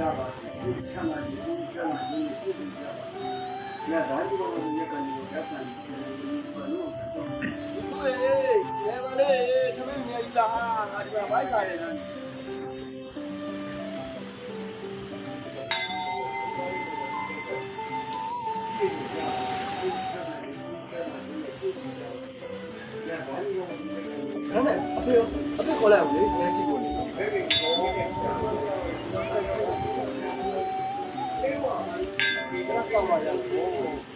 ကြပါဒီချမ်းသာဒီချမ်းသာဒီကိုကြပါညဒါဒီလိုမျိုးရက်ကနေတက်တယ်ဘာလို့ဟေးလေပါလေသမီးမြည်လာငါဒီမှာဘိုက်ခါရတယ်အဲ့နဲ့အဖေအဖေခေါ်လိုက်အောင်လေငန်းရှိကို ဒီကဆော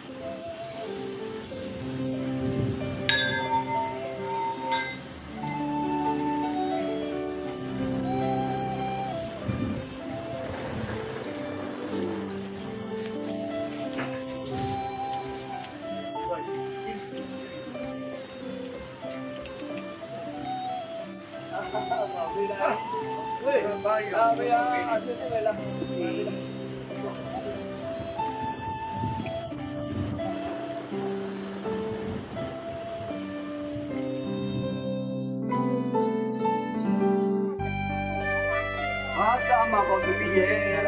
ဟာကာမကောတည်းရဲ့ဘုရား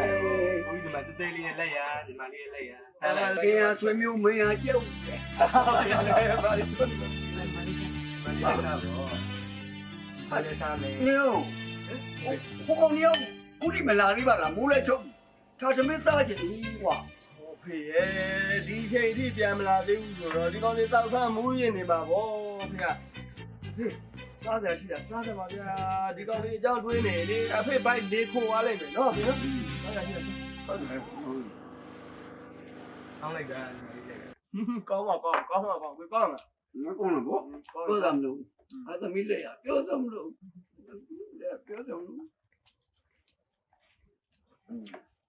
ဒီမှာတဲတဲလေးနဲ့လက်ရဒီမှာလေးလက်ရအဲ့ဒါကေဟာဆွေမျိုးမင်းဟာကျုပ်ဘာလဲဘာလဲဘာလဲဘာလဲစားမယ်ညို့ဟိုညို့ခုဒီမလာသေးပါလားမိုးလဲချုပ်ထားသမင်းသားကြည့်ကွာဟိုဖေရဲ့ဒီချိန်ထိပြန်မလာသေးဘူးဆိုတော့ဒီကောင်လေးတောက်စားမူးရင်နေမှာဗောဖေဟေး စားစရာရှိတာစားတယ်ပါဗျာဒီကောင်လေးအကြောင်းတွေးနေလေအဖေဘိုက်လေးခိုးသွားလိုက်မယ်နော်ဖေနော်စားရရှိတာဟုတ်တယ်အောင်းလိုက်တာကောင်းပါကောင်းကောင်းပါကောင်းကိုကောင်းလားမကောင်းဘူးပြောတယ်မလို့အသမီးလေးပြောတယ်မလို့ပြောတယ်မလို့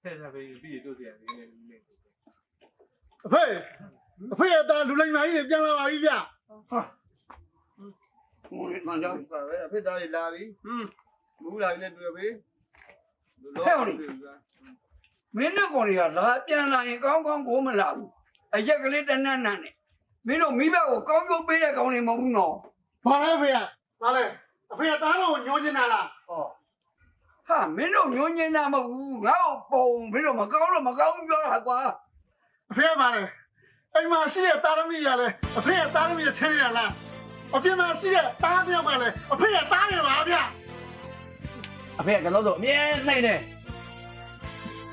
ထဲစားပြီးပြီးတို့စီရလေးလေးအဖေအဖေရဲ့သားလူလိမ္မာကြီးတွေပြန်လာပါပြီဗျဟာ ဟိုမှန်တော့ပါပဲအဖေသားလေးလာပြီဟွန်းမူးလာပြီနဲ့တွေ့ပြီမင်းတို့ကောင်တွေကလာပြန်လာရင်ကောင်းကောင်းကိုမလာဘူးအရက်ကလေးတနတ်နတ်နဲ့မင်းတို့မိဘကိုကောင်းကျိုးပေးတဲ့ကောင်တွေမဟုတ်ဘူးနော်ဘာလဲအဖေကဘာလဲအဖေကသားတော်ကိုညှိုးနေတာလားဟောဟာမင်းတို့ညွှန်းညင်းတာမဟုတ်ဘူးငါ့ကိုပုံမင်းတို့မကောင်းလို့မကောင်းဘူးပြောတာကွာအဖေကဘာလဲအိမ်မှာရှိတဲ့သားသမီးရလဲအဖေကသားသမီးရထင်းရလား အပြင်မှာရှိတဲ့သားတယောက်ကလည်းအဖေကသားရပါဗျအဖေကကျွန်တော်တို့အမြဲနိုင်တယ်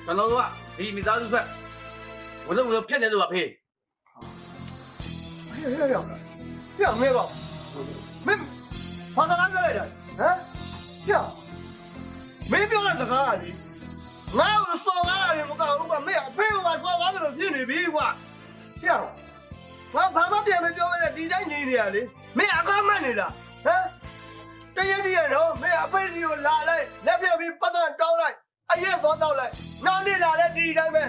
ကျွန်တော်တို့ကဒီမိသားစုဆက်ဝလုံးဝလုံးဖြစ်နေလို့အဖေဟေးဟေးဟေးဟေးမေကောမင်းဘာသာပြောလိုက်တာဟမ်ဟေးမင်းပြောတဲ့စကားကလေငါ့ကိုစော်ကားရတယ်မကောင်းဘူးကမင်းအဖေကစော်ကားတယ်လို့ဖြစ်နေပြီကွာဟေး ဘာဘာမှပြန်မပြောနဲ့ဒီတိုင်းနေနေရလေမင်းအကားမှတ်နေတာဟမ်တရတရတော့မင်းအဖေစီကိုလာလိုက်လက်ပြပြီးပတ်သက်တောင်းလိုက်အရက်သောတောက်လိုက်နောက်နေ့လာတဲ့ဒီတိုင်းပဲ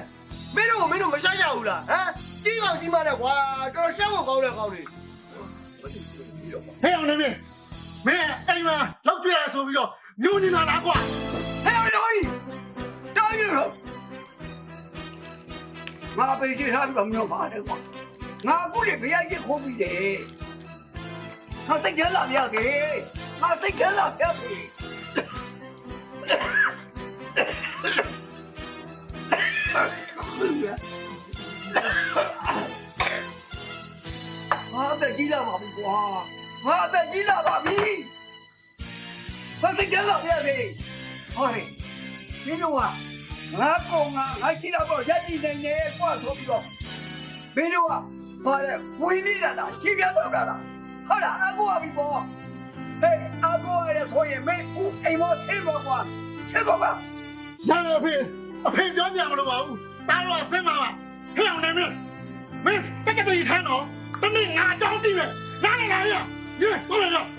မင်းတို့ကမင်းတို့မရှာရဘူးလားဟမ်ကြီးကောင်ကြီးမနဲ့ကွာတော်တော်ရှက်ဖို့ကောင်းတဲ့ကောင်းတွေဟဲ့အောင်နေမင်းမင်းအိမ်မှာလောက်ကြရဆိုပြီးတော့ညှိုးနေတာလားကွာဟဲ့တော်ကြီးတော်ကြီးရောငါပေးချင်တာတော့မျိုးပါတယ်ကွာ ငါအခုလေဘယ်ရရခိုးပြီးတယ်ငါသိကြလာပြခဲ့ငါသိကြလာပြခဲ့ငါအသက်ကြီးလာပါပြီကွာငါအသက်ကြီးလာပါပြီဘာသိကြလာပြခဲ့ဟောလေမင်းတို့ကငါကောင်ငါငါရှိလာတော့ရက်တည်နိုင်တယ်ကွာဆိုပြီးတော့မင်းတို့က ဘာလဲဝင်းနေတာလားရှင်းပြတော့တာလားဟုတ်လားအကူအပြီပေါ့ဟေးအကူရတဲ့ဆိုရင်မင်းဦးအိမ်မထင်းတော့ကွာထင်းတော့ကွာရရအဖေအဖေပြောကြမလို့ပါဘူးသားတော်ဆင်းပါပါဟဲ့အောင်နေမင်းမင်းတက်ကြတူထမ်းတော့တနေ့ငါအကြောင်းတည်မယ်နားနေလားဗျရေဟုတ်တယ်ဗျဒ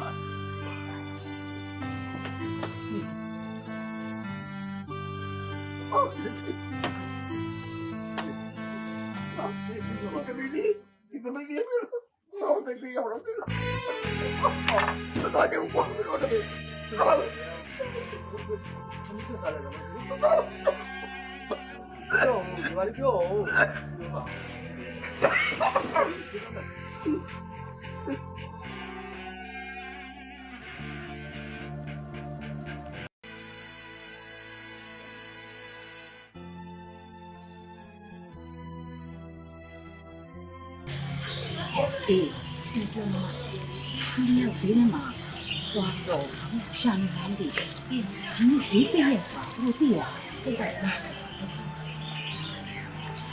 ီမီဒီဒီမီဒီဟောတဲ့ဒီရောက်တော့ဒါတော့ဘာလို့လဲဆောသမီး ဆက်စားလိုက် ခလေးရောက်ဈေးထဲမှာတွားတော့ရှာနေတယ်ဒီနေ့ဈေးပြည့်ရဲ့ဆိုတာသူတို့သိရစိတ်က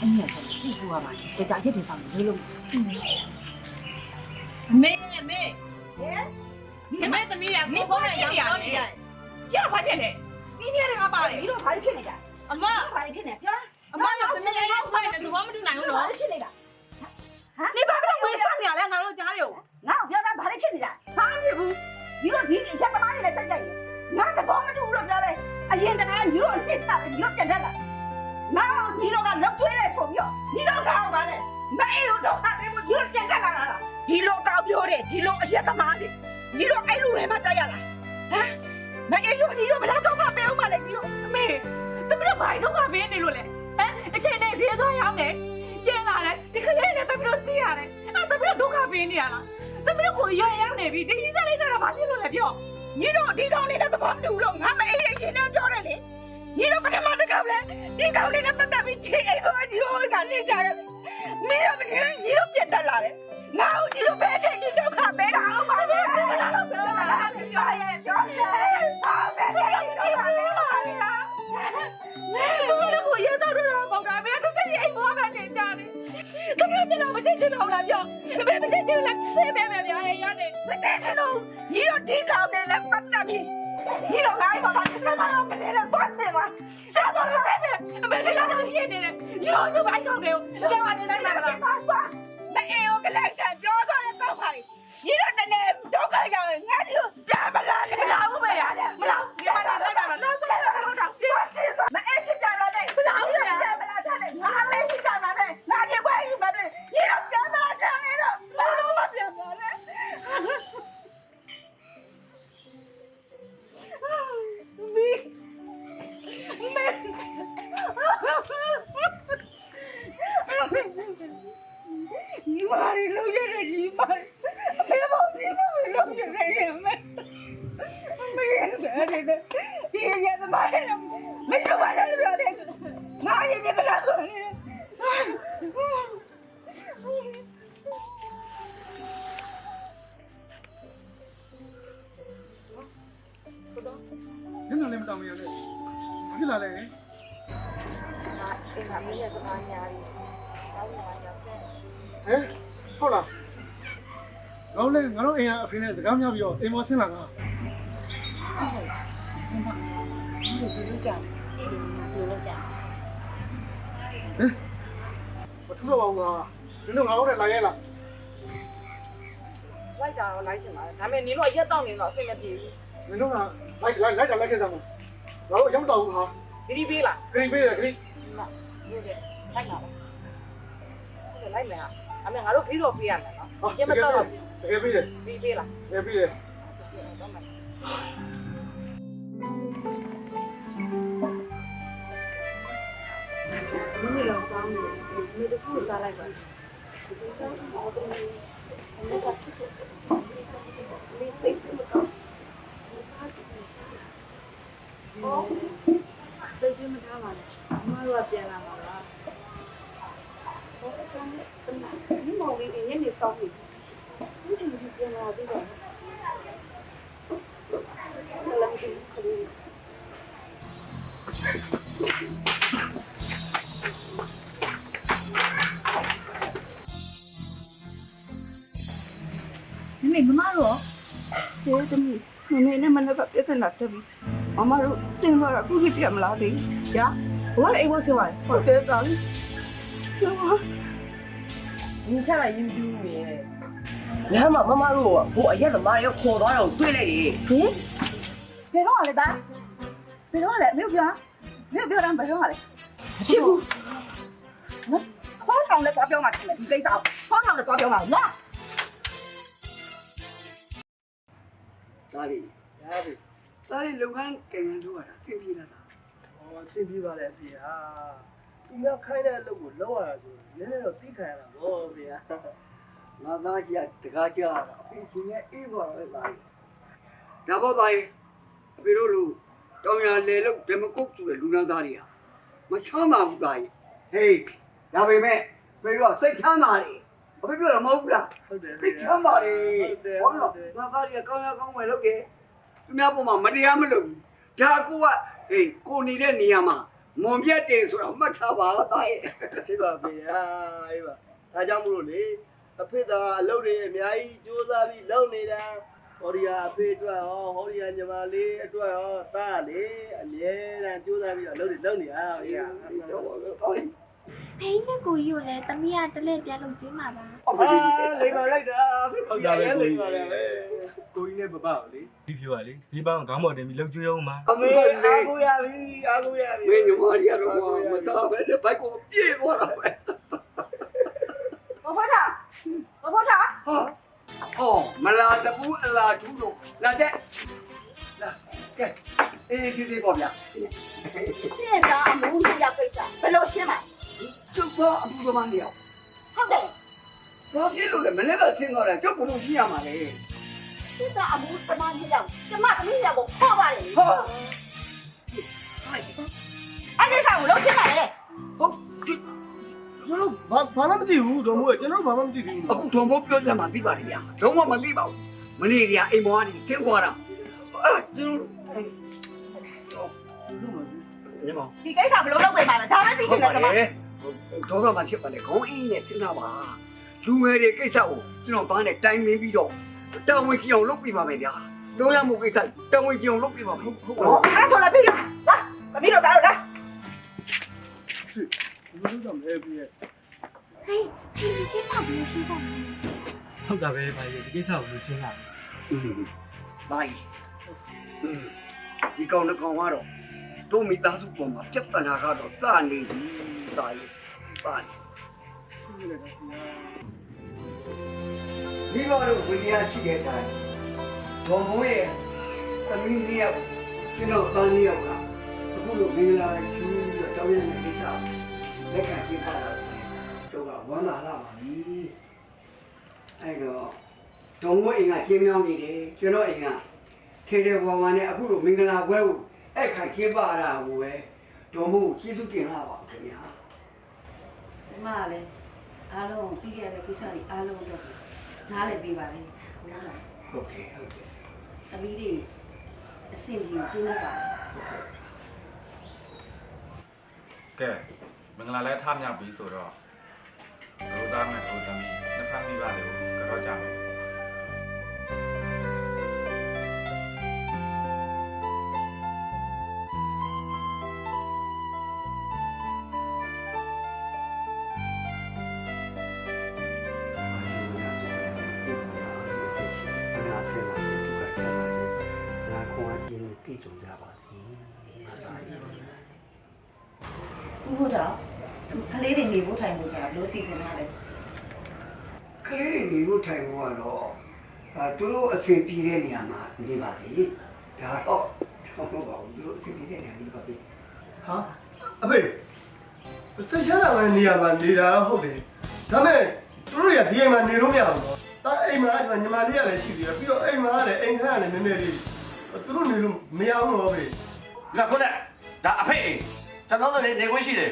အမေကစိတ်ပူရပါတယ်ကြာကြာရက်တွေတောင်လို့လို့မေမေမေမေသမီးကကိုဘောနဲ့ရောင်းပြောနေကြတယ်။ပြတော့ဘာဖြစ်လဲ။ဒီနေ့ကငါပါလေဒီလိုဘာဖြစ်နေကြ။အမဘာဖြစ်နေပြောအမကသမီးလေးကိုဖိုင်နေသူဘာမတူနိုင်ဘူးနော်ဘာဖြစ်နေတာ။နေပါတော့ဝေးဆက်နေရလဲငါတို့ကြားတယ် ငါပြောတာဘာဖြစ်နေကြ။ဘာဖြစ်ဘူးဒီလိုဒီရက်သမားတွေလည်းကြိုက်ကြိုက်ငါကတော့မတူဘူးလို့ပြောတယ်အရင်တခါညီတို့အစ်ချတယ်ညီတို့ပြန်တက်လာငါညီတို့ကလောက်ကျွေးတယ်ဆိုပြီးတော့ညီတို့ကောက်ပါလေမအေးတော့ခါပေးဖို့ညီတို့ပြန်တက်လာတာဒီလိုကောက်ပြောတယ်ဒီလိုအရက်သမားတွေညီတို့အဲ့လိုတွေမှကြိုက်ရလားဟမ်မအေးရောညီတို့ဘယ်တော့မှပေးဦးမလဲညီတို့။အမေသမီးတို့ဘာတော့မပေးနေလို့လဲ။ဟမ်အချိန်နဲ့ဈေးသွားရောက်နေ။ပြန်လာတယ်ဒီခလေးနဲ့သမီးတို့ကြည့်ရတယ်။အဲ့သမီးတို့ဒုက္ခပေးနေရလား။ သမီးတို့ကိုရွယ်ရောက်နေပြီဒီကြီးစားလေးတော့ဘာဖြစ်လို့လဲပြောညီတို့ဒီကောင်လေးနဲ့သဘောမတူဘူးလို့ငါမအေးရင်နဲ့ပြောတယ်လေညီတို့ပထမတစ်ခေါက်လဲဒီကောင်လေးနဲ့ပတ်သက်ပြီးချိန်အိမ်ပေါ်ညီတို့ကနေကြတယ်မင်းတို့မင်းညီတို့ပြတ်တက်လာတယ်ငါ့ကိုညီတို့ပဲချိန်ဒီဒုက္ခပဲတာအောင်ပါလေပြောတာပြောရဲ့ပြောရဲ့ မေမချစ်ချင်လားဆဲပဲပဲဗျာရရတယ်မကြည့်ချင်တော့ညီတို့ဒီကောင်လေးနဲ့ပတ်သက်ပြီးညီတို့ငါ့ဘာမှစမအောင်မနေတော့သွားစင်သွားစားတော့ဆဲပဲ။အမေကလည်းပြည့်နေတယ်။ရောရောပိုင်းတော့တယ်။ကျောင်းကနေတိုင်းမှာလား မ်မှာမင်းရဲ့စကားများပြီးတောင်းနေတာဆက်ဟမ်ဟုတ်လားငါတို့လည်းငါတို့အိမ်ကအဖေနဲ့စကားများပြီးတော့အိမ်ပေါ်ဆင်းလာတာဟုတ်ကဲ့ဒီမှာဒီလိုပြောကြတယ်ဒီမှာပြောလို့ကြတယ်မထူတော့ပါဘူးငါနင်တို့ငါတို့နဲ့လာရဲလားလိုက်ကြတော့လိုက်ချင်ပါတယ်။ဒါပေမဲ့နင်တို့ရက်တော့နေတော့အဆင်မပြေဘူးနင်တို့ကလိုက်လိုက်လိုက်တာလိုက်ခဲ့စမ်းမငါတို့ရောက်တော့ဘူးဟာ။ဒီဒီပေးလားဂရိပေးတယ်ဂရိ။ဟုတ်ကဲ့။လိုက်ပါလား။ဟုတ်ကဲ့လိုက်မယ်ဟာ။ ဒါပေမဲ့ငါတို့ပြီးတော့ပေးရမယ်နော်ဟာ။ရက်မတော့တော့တကယ်ပေးတယ်ပြီးပေးလားတကယ်ပေးတယ်။တော့မယ်မ င်းလောင်စားမယ်မင်းတို့ကိုစားလိုက်ပါစိတ်ကြီးမထားပါနဲ့အမတို့ကပြန်လာမှာလားဟုတ်ကဲ့ဒီမောင်လေးညနေစောင်းပြီဒီချိန်ကြီးပြန်လာပြီတော့လည်းမရှိဘူးမမေမမတို့ရောကျေသမီးမမေနဲ့မနက်ကပြဿနာတက်ပြီ မမတို့စဉ်းစားတော့အခုဖြစ်ပြမလားသိ။ညာဘဝလည်းအိမ်ဝဆင်းပါလေ။ဟုတ်တယ်တာလေ။ဆင်းပါ။ညီချလိုက်ယူယူနေ။ညာမမမတို့ကဟိုအရက်သမားရောက်ခေါ်သွားတော့တွေ့လိုက်တယ်။ဟင်။ဘယ်တော့လဲတာ။ဘယ်တော့လဲမြို့ပြော။မြို့ပြောတာဘယ်တော့လဲ။ဖြစ်ဘူး။နော်။ခေါင်းဆောင်လည်းသွားပြောမှဖြစ်မယ်ဒီကိစ္စကို။ခေါင်းဆောင်လည်းသွားပြောမှနော်။ဒါလေး။ဒါလေး။ သားလေးလုပ်ငန်းကံရန်လုပ်ရတာအဆင်ပြေလာတာဟောဆင်းပြေးပါလေအဖေဟာသူများခိုင်းတဲ့အလုပ်ကိုလုပ်ရတာဆိုနည်းနည်းတော့သိခံရတာဗောဗျာငါသားကြီးကတကားကြားတာအဖေရှင်ရဲ့အေးပါပဲသားကြီးဒါပေါ့သားကြီးအဖေတို့လူတောင်ရလေလို့ဓမ္မကုတ်ဆိုတဲ့လူနာသားတွေဟာမချမ်းသာဘူးသားကြီးဟေးဒါပေမဲ့ဖေတို့ကစိတ်ချမ်းသာတယ်အဖေပြောတာမဟုတ်ဘူးလားဟုတ်တယ်စိတ်ချမ်းသာတယ်ဟုတ်လားငါသားကြီးကကောင်းရကောင်းဝယ်လုပ်တယ် သူများပေါ်မှာမတရားမလုပ်ဘူးဒါကိုကဟေးကိုနေတဲ့နေရာမှာမွန်ပြတ်တယ်ဆိုတော့မှတ်ထားပါသားကြီးဒီပါဗျာအေးပါဒါကြောင့်မို့လို့လေအဖေသားအလုပ်တွေအများကြီးစူးစမ်းပြီးလုပ်နေတာဟောဒီဟာအဖေအတွက်ဟောဟောဒီဟာညီမလေးအတွက်ဟောတားလေအမြဲတမ်းစူးစမ်းပြီးအလုပ်တွေလုပ်နေတာဗျာတော့ပါပဲသားကြီး ဖေးနဲ့ကိုကြီးကိုလည်းတမီးကတလဲပြန်လုပ်ကျွေးမှာပါအမအာလေးလိမ္မာလိုက်တာဟုတ်တာပဲကိုကြီးလိမ္မာတယ်ကိုကြီးနဲ့ပပကိုလေဒီဖြူကလေဈေးပေါင်းခေါင်းပေါ်တင်ပြီးလှုပ်ကျွေးအောင်ပါအအမေမေလေးအားကိုရပြီအားကိုရပြီမင်းညီမရီကတော့မသားပဲဘိုက်ကိုပြေးသွားတာပဲဘဘတာဘဘတာဟာအော်မလာတပူးအလာထူးလို့လာတဲ့လာကဲအေးဒီဒီပေါ့ဗျာရှင်းတာအ ကျုပ်တော့အပူသမားနေအောင်ဟုတ်တယ်ဘာဖြစ်လို့လဲမနေ့ကဆင်းသွားတယ်ကျုပ်ကလို့ရှိရမှာလေရှင်းတာအမှုတမန်ကြီးရောက်ကျမသမီးရောက်ကိုခေါ်ပါလေဟာအဲ့ဒီဆောင်လို့ရှင်းပါလေဟုတ်ဒီကျွန်တော်ဘာဘာမှမသိဘူးတော်မို့ကျွန်တော်ဘာမှမသိဘူးအခုထုံဖို့ပြောကြမှာသိပါလေဗျာလုံးဝမသိပါဘူးမနေ့ကအိမ်မောကနေဆင်းသွားတာအဲ့ကျွန်တော်ညီမဒီကိစ္စဘယ်လိုလုပ်ပေးမှာလဲဒါပဲသိချင်တယ်ကျမ ဒေါသမှဖြစ်ပါလေခေါင်းအင်းနဲ့စဉ်းစားပါလူငယ်တွေကိစ္စကိုကျွန်တော်ဘာနဲ့တိုင်မင်းပြီးတော့တောင်းဝင်ကြည့်အောင်လုပ်ပြပါမယ်ဗျာတော့ရမှုကိစ္စတောင်းဝင်ကြည့်အောင်လုပ်ပြပါမယ်ဟုတ်ဟုတ်အားဆိုလာပြီလာမပြီးတော့တားတော့လားဘယ်လိုတော့မဲပြီးရဲ့ဟေးဟေးဒီကိစ္စဘယ်လိုရှင်းပါ့မလဲဟုတ်တာပဲဘာကြီးဒီကိစ္စကိုဘယ်လိုရှင်းလာလဲဘာကြီးဒီကောင်တကောင်ကတော့တို့မိသားစုပေါ်မှာပြဿနာကတော့စနေပြီတာကြီး ပါနေရှင်းရတယ်ဗျာဒီမှာတော့ဝိညာဉ်ရှိတဲ့အတိုင်းဒေါ်မိုးရဲ့သမီးနှစ်ယောက်ကျွန်တော်သားနှစ်ယောက်ကအခုလိုမင်္ဂလာကျူးပြီးတော့တောင်းရတဲ့ကိစ္စလက်ခံကြည့်ပါတော့ကျွန်တော်ကဝမ်းသာလာပါပြီအဲ့တော့ဒေါ်မိုးအိမ်ကကျင်းမြောင်းနေတယ်ကျွန်တော်အိမ်ကထေတယ်ဘဝနဲ့အခုလိုမင်္ဂလာပွဲကိုအဲ့ခါကျင်းပါတာကိုပဲဒေါ်မိုးကိုကျေးဇူးတင်လာပါခင်ဗျာ ဒီမှာလည်းအားလုံးပြီးခဲ့တဲ့ကိစ္စတွေအားလုံးတော့နားလည်ပေးပါလေဟုတ်လားဟုတ်ကဲ့ဟုတ်ကဲ့သမီးတွေအဆင်ပြေကျင်းနေပါကဲမင်္ဂလာလဲထားမြောက်ပြီဆိုတော့ဒုသားနဲ့ဒုသမီးနှစ်ဖက်မိဘတွေကိုကြောကြမယ် လိုစီစဉ်ရလဲကလေးတွေနေဖို့ထိုင်ဖို့ကတော့အဲသူတို့အဆင်ပြေတဲ့နေရာမှာနေပါစေဒါတော့ဟုတ်ပါဘူးသူတို့အဆင်ပြေတဲ့နေရာနေပါစေဟာအဖေစိတ်ချမ်းသာတဲ့နေရာမှာနေတာတော့ဟုတ်တယ်ဒါပေမဲ့သူတို့တွေကဒီအိမ်မှာနေလို့မရဘူးနော်ဒါအိမ်မှာဒီမှာညီမလေးကလည်းရှိသေးတယ်ပြီးတော့အိမ်မှာကလည်းအိမ်ခန်းကလည်းနည်းနည်းလေးသူတို့နေလို့မရဘူးတော့ဖေငါခုနကဒါအဖေအိမ်ကျွန်တော်တို့လည်းနေခွင့်ရှိတယ်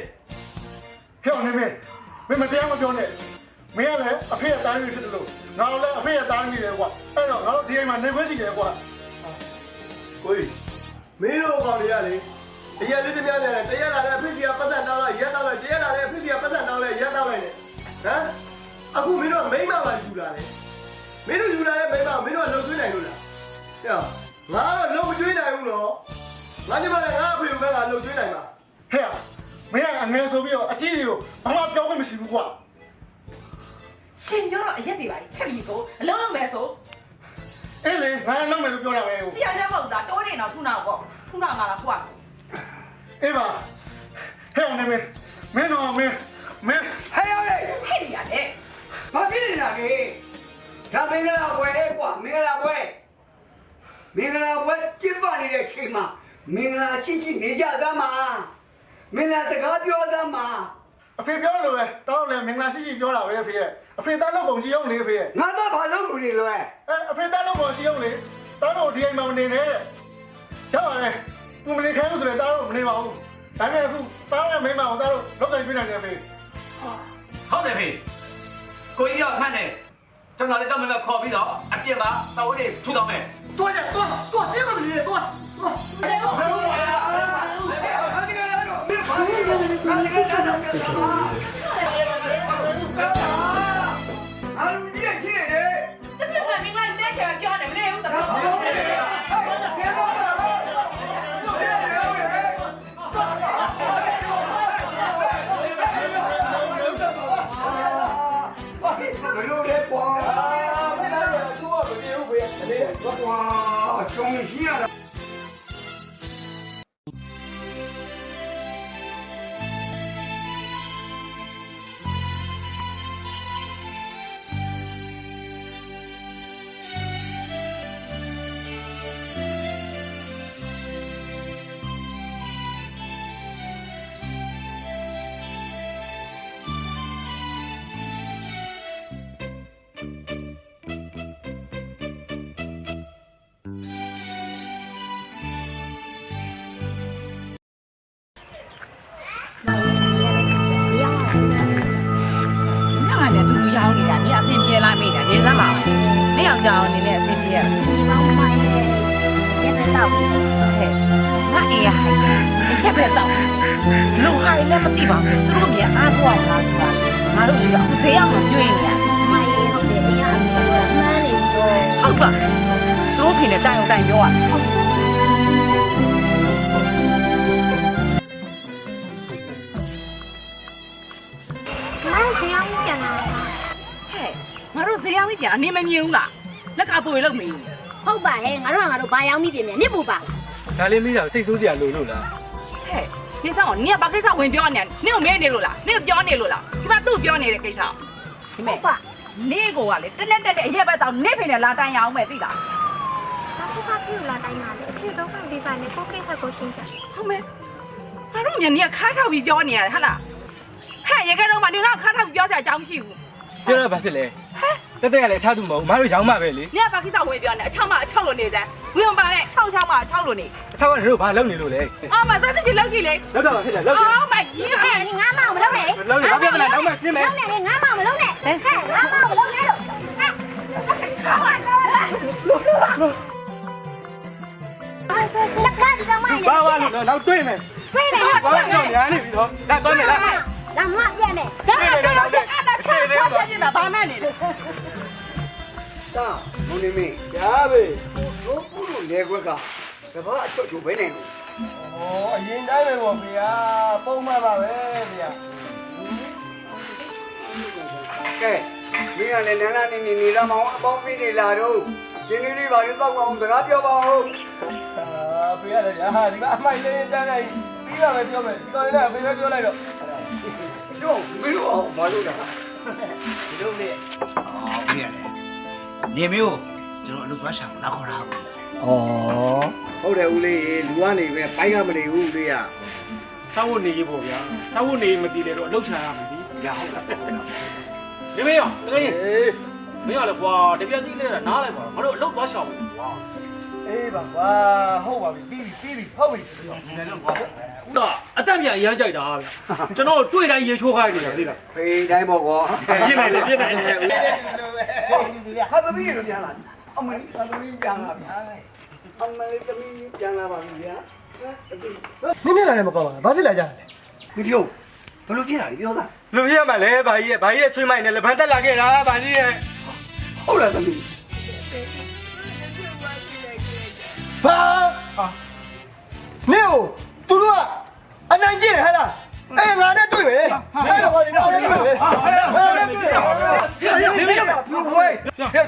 ဟဲ့နေမေ မင်းမတရားမပြောနဲ့မင်းကလည်းအဖေရဲ့တားသမီးဖြစ်တယ်လို့ငါလည်းအဖေရဲ့တားသမီးတယ်ကွာအဲ့တော့ငါတို့ဒီအိမ်မှာနေခွင့်ရှိတယ်ကွာကိုကြီးမင်းတို့ကောင်တွေကလေအရက်လေးတည်းများနဲ့တရက်လာတဲ့အဖေကြီးကပတ်သက်တောင်းလိုက်ရက်တောင်းလိုက်တရက်လာတဲ့အဖေကြီးကပတ်သက်တောင်းလိုက်ရက်တောင်းလိုက်နဲ့ဟမ်အခုမင်းတို့မိမ့်မပါယူလာတယ်မင်းတို့ယူလာတဲ့မိမ့်မမင်းတို့ကလုံသွင်းနိုင်လို့လားဟဲ့ငါတော့လုံမကျွေးနိုင်ဘူးနော်ငါညီမလည်းငါအဖေကငါလုံကျွေးနိုင်မှာဟဲ့ မင်းကအငယ်ဆိုပြီးတော့အကြီးကြီးကိုဘာမှပြောခွင့်မရှိဘူးကွာရှင်ပြောတော့အရက်တွေပါဖြတ်ပြီးဆိုအလုံးလုံးပဲဆိုအေးလေငါလုံးမယ်လို့ပြောတာပဲဟိုစီရရမဟုတ်တာတိုးနေတော့ထုနာပေါ့ထုနာမှာလားကိုကအေးပါဟဲ့နေမေမင်းတော့မင်းမင်းဟဲ့ရလေဟဲ့နေရတယ်ဘာဖြစ်နေတာလဲဒါမင်္ဂလာပွဲကွာမင်္ဂလာပွဲမင်္ဂလာပွဲကျင်းပနေတဲ့ချိန်မှာမင်္ဂလာရှိရှိနေကြသမှာ မင်းလည်းစကားပြောသမ်းမှာအဖေပြောလို့ပဲတောင်းလည်းမင်္ဂလာရှိရှိပြောတာပဲအဖေရဲ့အဖေသားလုံးပုံကြည့်အောင်လေအဖေရဲ့ငါတော့ဘာလုပ်လို့လဲလွယ်အဲအဖေသားလုံးပုံကြည့်အောင်လေတောင်းတော့ဒီအိမ်မှာမနေနဲ့တဲ့ကြောက်ပါလေသူမနေခိုင်းလို့ဆိုရင်တောင်းတော့မနေပါဘူးဒါပေမဲ့အခုတောင်းရဲ့မိန်းမအောင်တောင်းတော့လောက်ကင်ပြနေတယ်အဖေဟုတ်တယ်ဖေကိုကြီးရောက်မှန်းတယ်ကျွန်တော်လည်းတောင်းမမခေါ်ပြီးတော့အပြစ်မှာတော်ဦးလေးထူတောင်းမယ်တွားကြတွားတွားပြန်မနေနဲ့တွားတွား ဒီကလာတော့အာ မိတာဒီစမ်းပါနေအောင်ကြောင်အနေနဲ့အဆင်ပြေရဒီပေါင်းမိုင်းနဲ့ရတဲ့တော့ဟဲ့ငါအေးရဟိုင်တစ်ချက်ပဲတော့လူဟိုင်လည်းမသိပါဘူးသူတို့မြင်အားကိုးတာဆိုတာငါတို့ဒီကအခုဈေးရောက်မှကျွေးနေရမိုင်းလေးဟုတ်တယ်တရားအမြင်တော့မှန်းနေတော့ဟုတ်ပါသူတို့ခင်နဲ့တိုင်အောင်တိုင်ပြောရမို တို့ဈေးရောက်ပြန်အနေမမြင်ဘူးလားလက်ကပွေလို့မင်းဟုတ်ပါဟဲ့ငါတို့ကငါတို့ဘာရောက်မိပြင်မြန်နစ်ပူပါဒါလေးမိတာစိတ်ဆိုးစရာလိုလို့လားဟဲ့ဒီဆောင်နင်ကဘာကိစ္စဝင်ပြောနေနင်ကိုမဲနေလို့လားနင်ကိုပြောနေလို့လားဒီမှာသူ့ပြောနေတဲ့ကိစ္စဒီမဲ့ဟုတ်ပါနေကိုကလေတက်လက်တက်တဲ့အရက်ဘက်တော့နေဖိနေလာတိုင်ရအောင်ပဲသိလားဒါကိစ္စပြုလာတိုင်းမှာလေအဖြစ်တော့ခံဒီပိုင်းနဲ့ကိုကိစ္စကိုရှင်းကြဟုတ်မဲငါတို့မြန်နေကခါထောက်ပြီးပြောနေရတယ်ဟုတ်လားဟဲ့ရေခဲတော့မှနေကခါထောက်ပြီးပြောစရာအကြောင်းမရှိဘူးပြောတော့ဘာဖြစ်လဲ တက်တက်ကလည်းချသူမဟုတ်မအားလို့ရောင်းမှပဲလေနင်ကဘာကိစ္စဝင်ပြောနေအချောင်းမအချောက်လို့နေစမ်းဝင်ပါနဲ့၆ချောင်းမအချောက်လို့နေအဆောက်ကတို့ဘာလုပ်နေလို့လဲအော်မသက်သက်ချီလောက်ကြည့်လေလောက်တော့ဘာဖြစ်လဲလောက်အော်မကြီးဟဲ့ ငါမောင်မလုပ်နဲ့လောက်ရဘာပြဿနာတော့မှရှင်းမယ်လုပ်နဲ့ငါမောင်မလုပ်နဲ့ဟဲ့ငါမောင်မလုပ်နဲ့လို့ဟဲ့ချောင်းလိုက်လက်ကဒီတော့မိုင်းဘာဝါလို့တော့တွေ့မယ်ပြေးမယ်ဘာဝါတော့ညာနေပြီတော့ဒါတော့နေလားလာမပြက်နဲ့ဒါကတော့ချက်အတား ချာချာချာနေတာဘာမှနေလဲတာမုန်နေမင်းရပြီဘိုးဘူးလို့လေခွက်ကတပတ်အချွတ်ချွတ်ပဲနေလို့ဩအရင်တိုင်းပဲပေါ့ဖေဟာပုံမှန်ပါပဲဖေဟာကဲမင်းကလည်းနန်းနာနေနေနေတော့မအောင်အပေါင်းပေးနေလာတော့ရင်းနှီးလေးပါလေးတော့အောင်စကားပြောပါဦးအာဖေရတယ်ဗျာဒီကအမိုက်လေးတန်းလိုက်ပြီးတော့ပဲပြောမယ်ဒီကောင်လည်းဖေပဲပြောလိုက်တော့ပြောမင်းတို့အောင်မလုပ်တာ ဒီလိုလေအော်ပြရတယ်နေမျိုးကျွန်တော်အလုပ်သွားရှာလာခေါ်တာဘူးဩဟုတ်တယ်ဦးလေးလူကနေပဲဘိုင်းကမနေဘူးဦးလေးอ่ะစောက်ဝနေရေးပေါ့ဗျာစောက်ဝနေမတည်လေတော့အလုပ်ချရမယ်ဒီရဟုတ်လားဒီမေရောတကယ်အေးမင်းရလေကွာတပြက်စီးလဲတာနားလိုက်ပါငါတို့အလုပ်သွားရှာမယ်ကွာ အေးပါကွာဟုတ်ပါပြီပြီးပြီပြီးပြီဟုတ်ပြီဦးသားအတက်ပြန်ရမ်းကြိုက်တာဗျကျွန်တော်တွေ့တိုင်းရေချိုးခိုင်းနေတာသိလားဖေးတိုင်းပေါ့ကွာပြစ်နိုင်တယ်ပြစ်နိုင်တယ်ဟာသမီးတို့ပြန်လာအမေဟာသမီးပြန်လာပြီအမေသမီးပြန်လာပါပြီဗျာနင်းနေလာတယ်မကောင်းပါဘူးဘာဖြစ်လာကြလဲဒီပြောဘယ်လိုဖြစ်လာလဲပြောသားလူပြရမှာလဲဘာကြီးရဲ့ဘာကြီးရဲ့ချွေးမိုင်းနဲ့လက်ဖန်တက်လာခဲ့တာဘာကြီးရဲ့ဟုတ်လားသမီး ဘာနေကိုသူတို့ကအနိုင်ကျင့်ဟဲ့လားအေးငါနဲ့တွေ့မယ်အဲ့တော့ဘာလဲငါနဲ့တွေ့မယ်ငါနဲ့တွေ့မယ်ပြပြပြပြဝေး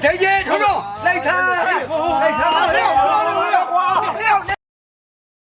ထိုင်ကြီးထုံးတော့လိုက်သားလိုက်သားဟဲ့